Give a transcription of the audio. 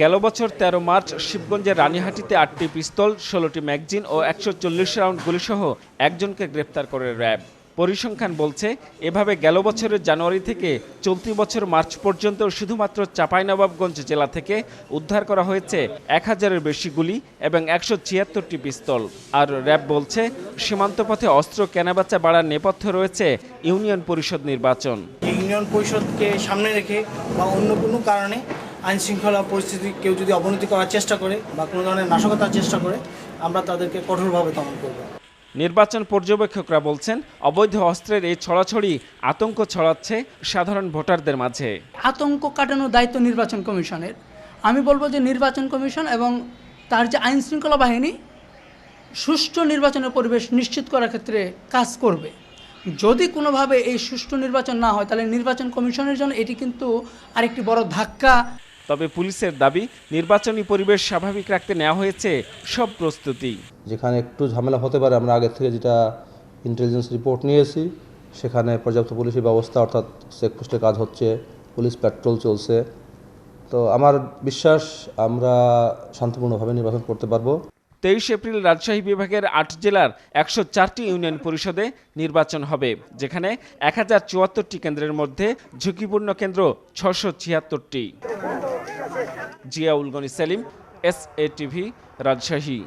গেল বছর তেরো মার্চ শিবগঞ্জের রানীহাটিতে আটটি পিস্তল, ষোলোটি ম্যাগজিন ও একশো চল্লিশ রাউন্ড গুলিসহ একজনকে গ্রেপ্তার করে র্যাব। পরিসংখ্যান বলছে, এভাবে গেল বছরের জানুয়ারি থেকে চলতি বছর মার্চ পর্যন্ত শুধুমাত্র চাঁপাইনবাবগঞ্জ জেলা থেকে উদ্ধার করা হয়েছে এক হাজারের বেশি গুলি এবং একশো ছিয়াত্তরটি পিস্তল। আর র্যাব বলছে, সীমান্ত পথে অস্ত্র কেনাবেচা বাড়ার নেপথ্যে রয়েছে ইউনিয়ন পরিষদ নির্বাচন। ইউনিয়ন পরিষদকে সামনে রেখে বা অন্য কোনো কারণে আইন শৃঙ্খলা পরিস্থিতি কেউ যদি অবনতি করার চেষ্টা করে বা কোনো ধরনের নাশকতার চেষ্টা করে আমরা তাদেরকে কঠোরভাবে দমন করব। নির্বাচন পর্যবেক্ষকরা বলছেন অবৈধ অস্ত্রের এই ছড়াছড়ি আতঙ্ক ছড়াচ্ছে সাধারণ ভোটারদের মাঝে। আতঙ্ক কাটানোর দায়িত্ব নির্বাচন কমিশনের। আমি বলব যে নির্বাচন কমিশন এবং তার যে আইন শৃঙ্খলা বাহিনী সুষ্ঠু নির্বাচনের পরিবেশ নিশ্চিত করার ক্ষেত্রে কাজ করবে। যদি কোনোভাবে এই সুষ্ঠু নির্বাচন না হয় তাহলে নির্বাচন কমিশনের জন্য এটি কিন্তু আরেকটি বড় ধাক্কা। তবে পুলিশের দাবি নির্বাচনী পরিবেশ স্বাভাবিক রাখতে নেওয়া হয়েছে সব প্রস্তুতি। যেখানে একটু ঝামেলা হতে পারে আমরা আগের থেকে যেটা ইন্টেলিজেন্স রিপোর্ট নিয়েছি সেখানে পর্যাপ্ত পুলিশের ব্যবস্থা অর্থাৎ চেকপোস্টে কাজ হচ্ছে পুলিশ পেট্রোল চলছে। তো আমার বিশ্বাস আমরা শান্তিপূর্ণভাবে নির্বাচন করতে পারব। তেইশ এপ্রিল রাজশাহী বিভাগের আট জেলার একশো চারটি ইউনিয়ন পরিষদে নির্বাচন হবে যেখানে এক হাজার চুয়াত্তরটি কেন্দ্রের মধ্যে ঝুঁকিপূর্ণ কেন্দ্র ছশো ছিয়াত্তরটি। Ziaul Gani Selim S A TV Rajshahi.